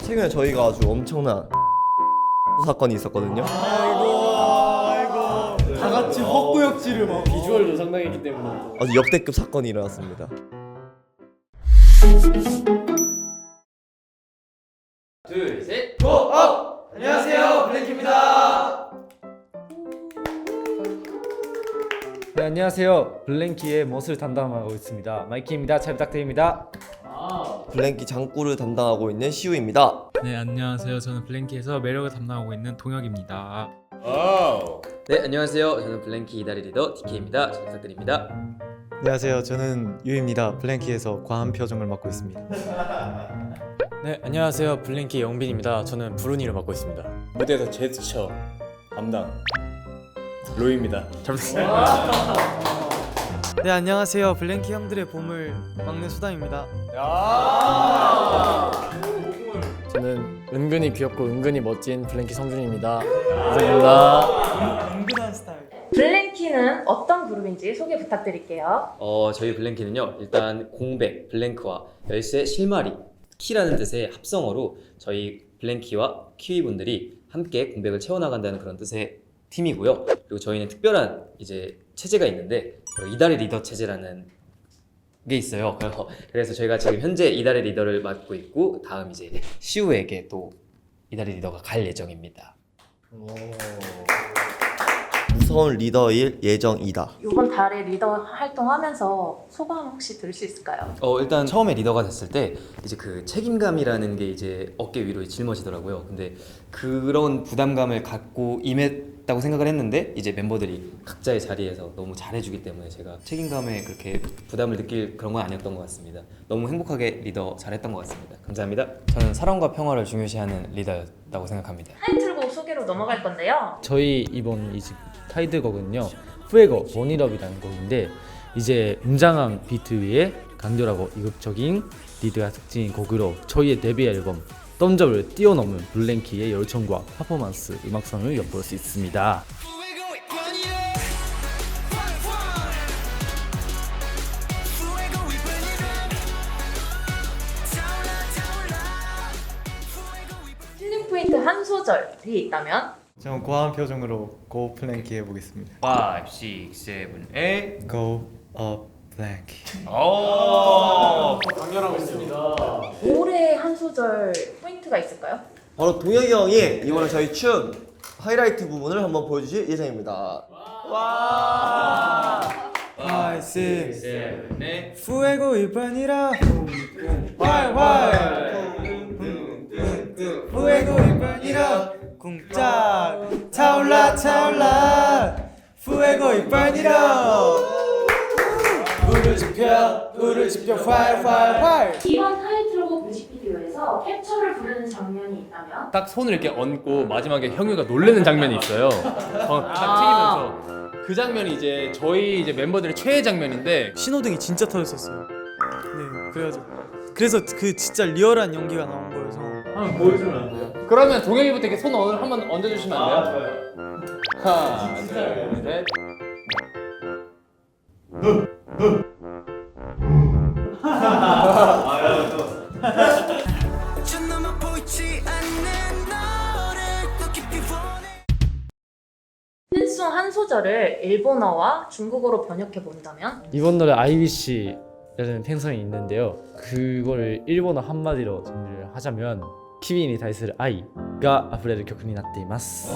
최근에 저희가 아주 엄청난 사건이 있었거든요. 다 같이 헛구역질을 막. 비주얼도 상당했기 때문에. 아주 역대급 사건이 일어났습니다. 둘셋. 안녕하세요 안녕하세요. 블랭키의 멋을 담당하고 있습니다. 마이키입니다. 잘 부탁드립니다. 블랭키 장구를 담당하고 있는 시우입니다. 네 안녕하세요. 저는 블랭키에서 매력을 담당하고 있는 동혁입니다. 네 안녕하세요 저는 블랭키 이다리 리더 DK입니다 잘 부탁드립니다 안녕하세요 저는 유입니다 블랙키에서 과한 표정을 맡고 있습니다 네, 안녕하세요. 블링키 영빈입니다. 저는 브루니를 맡고 있습니다. 무대에서 제스처 담당 로이입니다. 네 안녕하세요 블랙키 형들의 봄을 막는 수담입니다 저는 은근히 귀엽고 은근히 멋진 블랭키 성준입니다. 감사합니다. 은근한 스타일 블랭키는 어떤 그룹인지 소개 부탁드릴게요. 어 저희 블랭키는요 일단 공백 블랭크와 열쇠 실마리 키라는 뜻의 합성어로 저희 블랭키와 키위 분들이 함께 공백을 채워나간다는 그런 뜻의 팀이고요 그리고 저희는 특별한 이제 체제가 있는데 바로 이달의 리더 체제라는 게 있어요 그래서- 그래서 저희가 지금 현재 이달의 리더를 맡고 있고 다음 이제 시우에게 또 이달의 리더가 갈 예정입니다 무서운 리더일 예정이다. 이번 달에 리더 활동하면서 소감 혹시 들을 수 있을까요? 어 일단 처음에 리더가 됐을 때 이제 그 책임감이라는 게 이제 어깨 위로 짊어지더라고요. 근데 그런 부담감을 갖고 임했 다고 생각을 했는데 이제 멤버들이 각자의 자리에서 너무 잘해주기 때문에 제가 책임감에 그렇게 부담을 느낄 그런 건 아니었던 것 같습니다. 너무 행복하게 리더 잘했던 것 같습니다. 감사합니다. 저는 사랑과 평화를 중요시하는 리더였다고 생각합니다. 타이틀곡 소개로 넘어갈 건데요. 저희 이번 이집 타이틀곡은요. 후에거 원이럽이라는 곡인데 이제 웅장한 비트 위에 강렬하고 이국적인 리드가 특징인 곡으로 저희의 데뷔 앨범 덤접을 뛰어넘은 블랭키의 열정과 퍼포먼스 음악성을 엿볼 수 있습니다. 힐링 포인트 한 소절이 있다면? 저는 과한 표정으로 고 플랭키 해보겠습니다. 5, 6, 7, 8 Go up 블랭키 올해 한 소절 포인트가 있을까요? 바로 동혁이 형이 이번에 저희 춤 하이라이트 부분을 한번 보여주실 예정입니다. 파이 시 후회고 일반이라 활활. 후회고 일반이라 궁짝. 차올라 차올라. 후회고 일반이라 불을 지펴 불을 지펴 활활활. 이번 타이틀곡 뮤직비디오에서 캡처를 부르는 장면이 있다면? 딱 손을 이렇게 얹고 마지막에 형유가 놀래는 장면이 있어요. 어, 딱 튀기면서. 그 장면이 이제 저희 이제 멤버들의 최애 장면인데 신호등이 진짜 터졌었어요. 네 그래가지고. 그래서 그 진짜 리얼한 연기가 나온 거여서. 한번 보여주면 안 돼요? 그러면 동혁이부터 이렇게 손 얹- 한번 얹어주시면 안 돼요? 하나, 둘, 셋. 팬송 한 소절을 일본어와 중국어로 번역해 본다면 이번 노래 IBC라는 팬성이 있는데요. 그거를 일본어 한마디로 정리를 하자면 키위니 다이스를 아이가 아프레르 격훈이 나っています.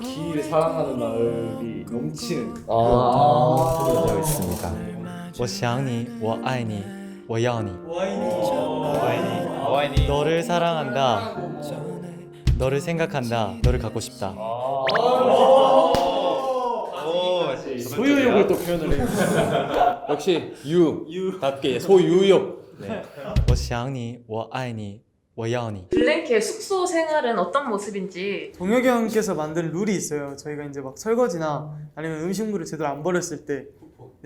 기를 사랑하는 마음이 넘치는 아, 되어 있습니다. 我想你我爱你 我要你 너를 사랑한다 너를 생각한다 너를 갖고 싶다 소유욕을 또 표현을 해. 역시 유답게 소유욕. 네. 我想你我爱你我要你 블랭키의 숙소 생활은 어떤 모습인지 동혁이 형께서 만든 룰이 있어요. 저희가 이제 막 설거지나 아니면 음식물을 제대로 안 버렸을 때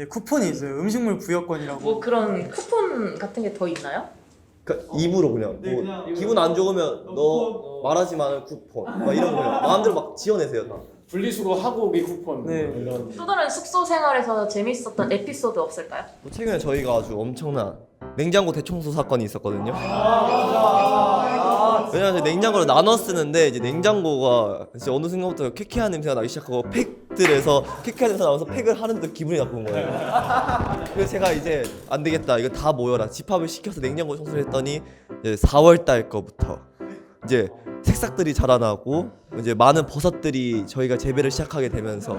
네, 쿠폰이 있어요. 음식물 부여권이라고. 뭐 그런 쿠폰 같은 게 더 있나요? 그러니까 입으로 그냥, 네, 뭐 그냥 기분 안 좋으면 너 말하지 마는 쿠폰 막 이런 거 그냥 마음대로 막 지어내세요 다. 분리수거 하고 오기 쿠폰 네. 뭐 이런 또 다른 숙소 생활에서 재밌었던 에피소드 없을까요? 또 최근에 저희가 아주 엄청난 냉장고 대청소 사건이 있었거든요. 왜냐면 저희 냉장고를 나눠 쓰는데 이제 냉장고가 이제 어느 순간부터 쾌쾌한 냄새가 나기 시작하고 팩 들에서 냄새 나면서 팩을 하는데 기분이 나쁜 거예요. 그래서 제가 이제 안 되겠다 이거 다 모여라 집합을 시켜서 냉장고 청소를 했더니 이제 4월 달 거부터 이제 새싹들이 자라나고 이제 많은 버섯들이 저희가 재배를 시작하게 되면서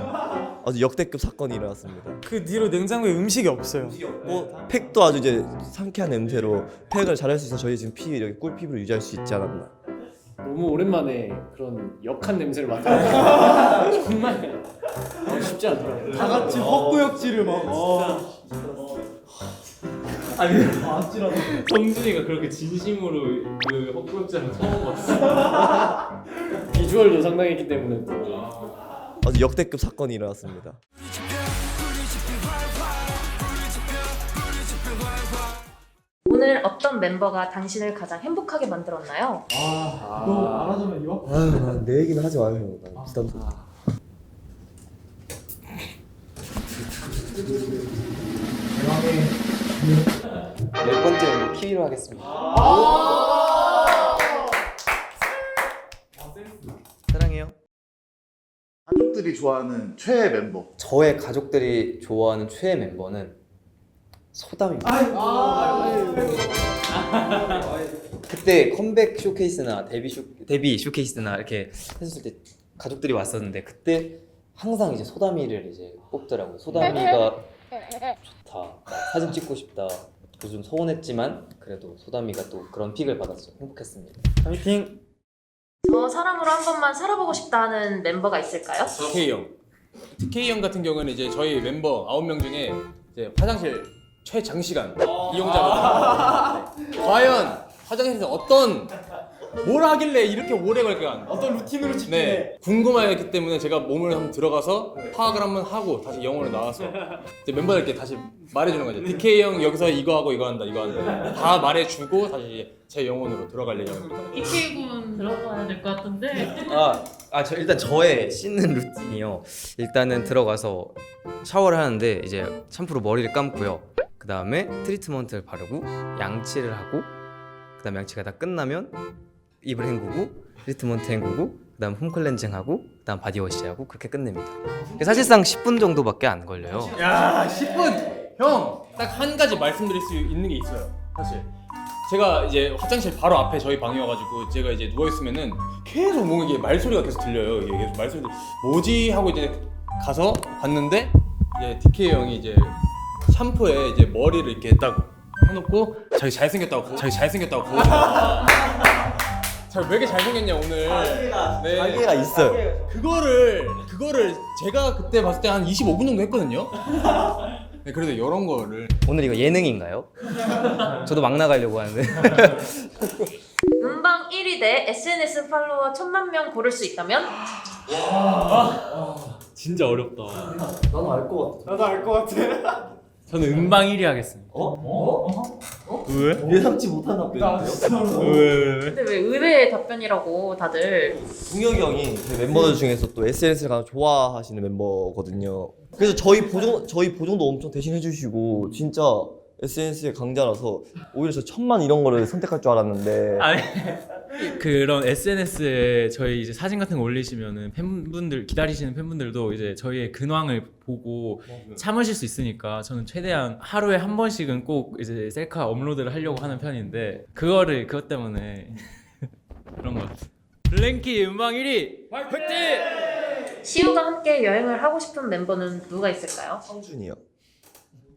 아주 역대급 사건이 일어났습니다. 그 뒤로 냉장고에 음식이 없어요. 뭐 팩도 아주 이제 상쾌한 냄새로 팩을 잘할 수 있어 저희 지금 피 이렇게 꿀 피부를 유지할 수 있지 않았나. 너무 오랜만에 그런 역한 냄새를 맡아. 정말. 쉽지 않더라고요. 다 같이 헛구역질을 막. 성준이가 그렇게 진심으로 그 헛구역질을 처음 봤어. 비주얼도 상당했기 때문에 또. 아주 역대급 사건이 일어났습니다. 오늘 어떤 멤버가 당신을 가장 행복하게 만들었나요? 너 말하자면 이거? 아유 내 얘기는 하지 마요 형. 나 부담스러워. 열 번째 멤버 키위로 하겠습니다. 사랑해요. 가족들이 좋아하는 최애 멤버. 저의 가족들이 좋아하는 최애 멤버는 소담입니다. 그때 컴백 쇼케이스나 데뷔 쇼 데뷔 쇼케이스나 이렇게 했을 때 가족들이 왔었는데 그때 항상 이제 소담이를 이제 뽑더라고요. 소담이가 좋다. 나 사진 찍고 싶다. 좀 서운했지만 그래도 소담이가 또 그런 픽을 받았어. 행복했습니다. 화이팅! 저 사람으로 한 번만 살아보고 싶다는 멤버가 있을까요? TK 형. TK 형 같은 경우는 이제 저희 멤버 9명 중에 이제 화장실 최장시간 이용자거든요. 네. 과연 화장실에서 어떤 뭘 하길래 이렇게 오래 걸까? 어떤 루틴으로 지키네. 네, 궁금하기 때문에 제가 몸을 한번 들어가서 파악을 한번 하고 다시 영어로 나와서 이제 멤버들께 다시 말해주는 거죠. DK 형 여기서 이거 하고 이거 한다, 이거 한다. 다 말해주고 다시 제 영혼으로 들어갈 예정입니다. 이케이군 들어가야 될 것 같은데 아, 아, 저 일단 저의 씻는 루틴이요. 일단은 들어가서 샤워를 하는데 이제 샴푸로 머리를 감고요. 그 다음에 트리트먼트를 바르고 양치를 하고 그 다음에 양치가 다 끝나면 입을 헹구고 트리트먼트 헹구고 그 다음 홈클렌징 하고 그 다음 바디워시 하고 그렇게 끝냅니다. 사실상 10분 정도밖에 안 걸려요. 야, 10분! 형! 딱 한 가지 말씀드릴 수 있는 게 있어요. 사실. 제가 이제 화장실 바로 앞에 저희 방이어가지고 제가 이제 누워있으면은 계속 뭔가 이게 말소리가 계속 들려요. 이게 계속 말소리 뭐지? 하고 이제 가서 봤는데 이제 DK 형이 이제 샴푸에 이제 머리를 이렇게 딱 해놓고 자기 잘생겼다고 거- 자기 잘생겼다고 거울 자왜 이렇게 잘생겼냐 오늘 네. 한계가 있어요. 그거를 그거를 제가 그때 봤을 때 한 25분 정도 했거든요. 네, 그래도 이런 거를 오늘 이거 예능인가요? 저도 막 나가려고 하는데. 음방 1위 대 SNS 팔로워 1000만 명 고를 수 있다면? 진짜 어렵다. 나도 알 것 같아. 저는 음방 1위 하겠습니다. 예상치 못한 답변인데요. 근데 왜 의외의 답변이라고 다들. 동혁이 형이 저희 멤버들 중에서 또 SNS를 가장 좋아하시는 멤버거든요. 그래서 저희 보정 저희 보정도 엄청 대신 해주시고 진짜 SNS의 강자라서 오히려 저 천만 이런 거를 선택할 줄 알았는데. 아니 그런 SNS에 저희 이제 사진 같은 거 올리시면은 팬분들 기다리시는 팬분들도 이제 저희의 근황을 보고 참으실 수 있으니까 저는 최대한 하루에 한 번씩은 꼭 이제 셀카 업로드를 하려고 하는 편인데 그거를 그것 때문에 그런 것 같아요. 블랭키 음방 1위 화이팅! 시우가 함께 여행을 하고 싶은 멤버는 누가 있을까요? 성준이요.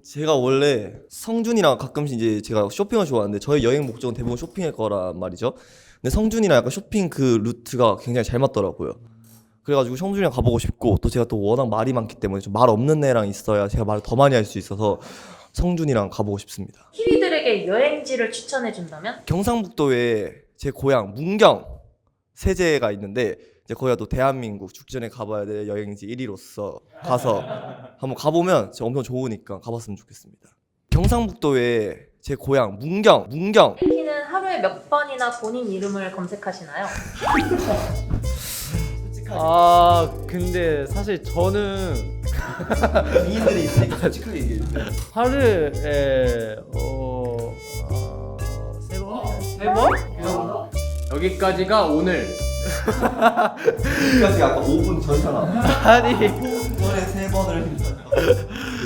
제가 원래 성준이랑 가끔씩 이제 제가 쇼핑을 좋아하는데 저의 여행 목적은 대부분 쇼핑일 거란 말이죠. 근데 성준이랑 약간 쇼핑 그 루트가 굉장히 잘 맞더라고요. 그래가지고 성준이랑 가보고 싶고 또 제가 또 워낙 말이 많기 때문에 좀 말 없는 애랑 있어야 제가 말을 더 많이 할 수 있어서 성준이랑 가보고 싶습니다. 키위들에게 여행지를 추천해 준다면? 경상북도에 제 고향 문경 세제가 있는데 이제 거기가 또 대한민국 죽기 전에 가봐야 될 여행지 1위로서 가서 한번 가보면 진짜 엄청 좋으니까 가봤으면 좋겠습니다. 경상북도에 제 고향 문경 문경 하루에 몇 번이나 본인 이름을 검색하시나요? 아 근데 사실 저는 증인들이 있으니까 솔직하게 얘기해 주세요. 하루에 어, 어, 세 번? 세 번? 여기까지가 오늘 지금까지 아까 5분 전처럼. 아니. 전에 세 번을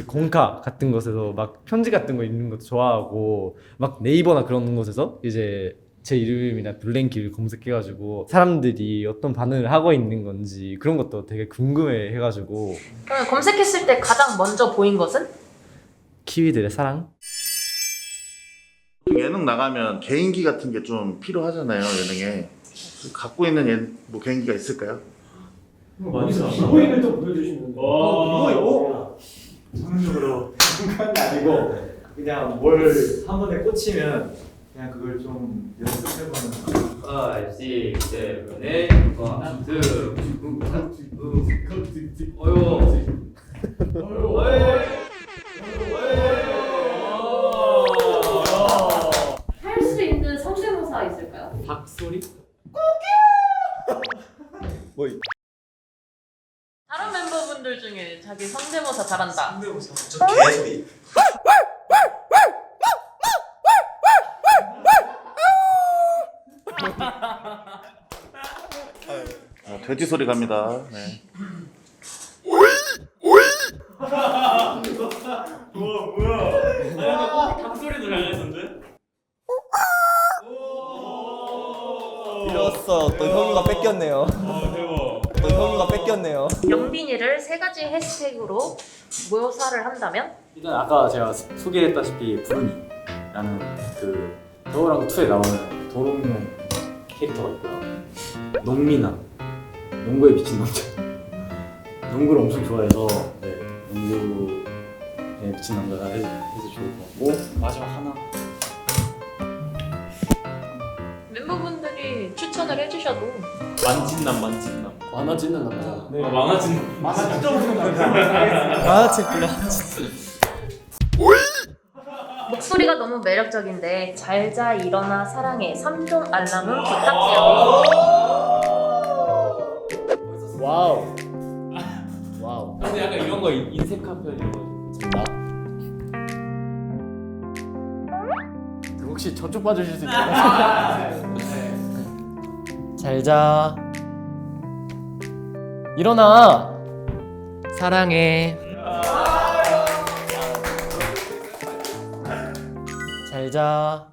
공카 같은 곳에서 막 편지 같은 거 읽는 것도 좋아하고 막 네이버나 그런 곳에서 이제 제 이름이나 블랭키를 검색해가지고 사람들이 어떤 반응을 하고 있는 건지 그런 것도 되게 궁금해 해가지고. 그러면 검색했을 때 가장 먼저 보인 것은? 키위들의 사랑? 예능 나가면 개인기 같은 게 좀 필요하잖아요 예능에 갖고 있는 예, 뭐 개인기가 있을까요? 기보인을 또 보여주시는 거. 전문적으로 그런 게 아니고 그냥 뭘 한 번에 꽂히면 그냥 그걸 좀 연습해보는. 5, 6, 7, 8, 1, 2, 어휴 잘한다. 저 개소리. 아, 돼지 소리 갑니다. 네. 또 형유가 뺏겼네요. 또 형유가 뺏겼네요. 영빈이를 세 가지 해시태그로 묘사를 한다면? 일단 아까 제가 소- 소개했다시피 부르니라는 그 겨울왕국 2에 나오는 도롱뇽 캐릭터가 있고요. 농민아, 농구에 미친 남자. 농구를 엄청 좋아해서 네, 농구에 미친 남자가 해- 해서 좋을 것 같고 마지막 하나 멤버분들이 추천을 해주셔도 만찢남 만찢남 만화 찍는 남자. 네. 아, 만화찢남 만화책 불러. 목소리가 너무 매력적인데 잘자 일어나 사랑해 3종 알람은 부탁해요. 와우. 와우. 근데 약간 이런 거 인- 인색 카페 이런 거 나. 혹시 저쪽 봐주실 수 있나요? 잘자 일어나 사랑해 잘 자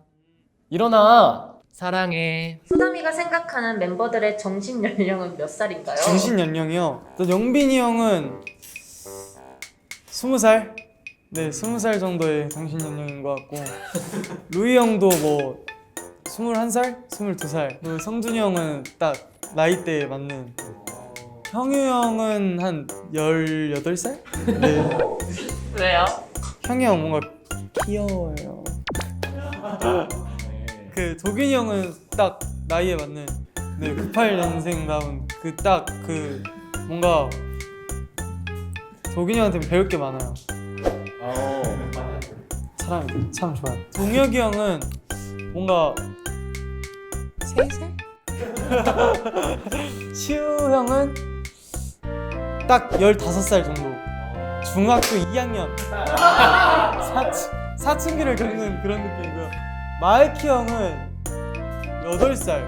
일어나 사랑해 수담이가 생각하는 멤버들의 정신 연령은 몇 살인가요? 정신 연령이요. 또 영빈이 형은 스무 살. 네, 스무 살 정도의 정신 연령인 것 같고 루이 형도 뭐 스물한 살, 스물두 살. 그리고 성준이 형은 딱 나이대에 맞는. 형유 형은 한 열여덟 살? 네. 왜요? 형이 형 뭔가 귀여워요. 그 도균이 형은 딱 나이에 맞는 네 98년생 나온 그딱 그 뭔가 도균이 형한테 배울 게 많아요. 사람이 참 좋아요. 동혁이 형은 뭔가 세 살? 시우 형은 딱 15살 정도. 중학교 2학년. 사춘, 사춘기를 겪는 그런 느낌이고요. 마이키 형은 8살.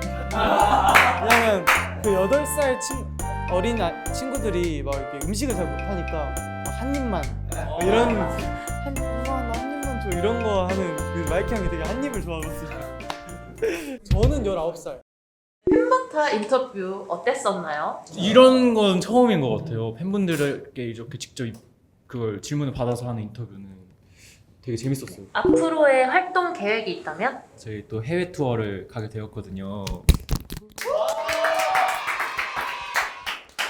왜냐면 그 8살 친, 어린 아, 친구들이 막 이렇게 음식을 잘 못하니까 막 한 입만 막 이런 한, 엄마 나한 입만 줘 이런 거 하는 그 마이키 형이 되게 한 입을 좋아하거든요. 저는 19살. 팬버터 인터뷰 어땠었나요? 이런 건 처음인 것 같아요. 팬분들에게 이렇게 직접 이- 그걸 질문을 받아서 하는 인터뷰는 되게 재밌었어요. 앞으로의 활동 계획이 있다면? 저희 또 해외 투어를 가게 되었거든요.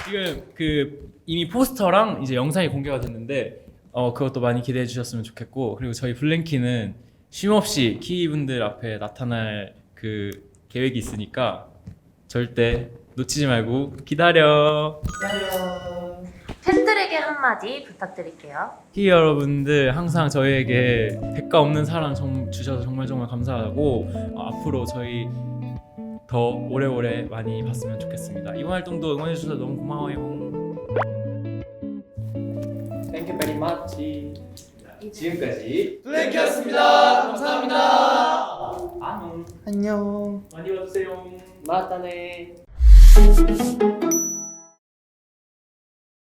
지금 그 이미 포스터랑 이제 영상이 공개가 됐는데 어 그것도 많이 기대해 주셨으면 좋겠고 그리고 저희 블랭키는 쉼없이 키위분들 앞에 나타날 그 계획이 있으니까 절대 놓치지 말고 기다려. 팬들에게 한마디 부탁드릴게요. 키 여러분들 항상 저희에게 대가 없는 사랑 정, 주셔서 정말 정말 감사하고 어, 앞으로 저희 더 오래오래 많이 봤으면 좋겠습니다. 이번 활동도 응원해 주셔서 너무 고마워요. Thank you very much. 지금까지 블랙이었습니다. 감사합니다. 안녕. 안녕. 많이 와주세요. 마타네.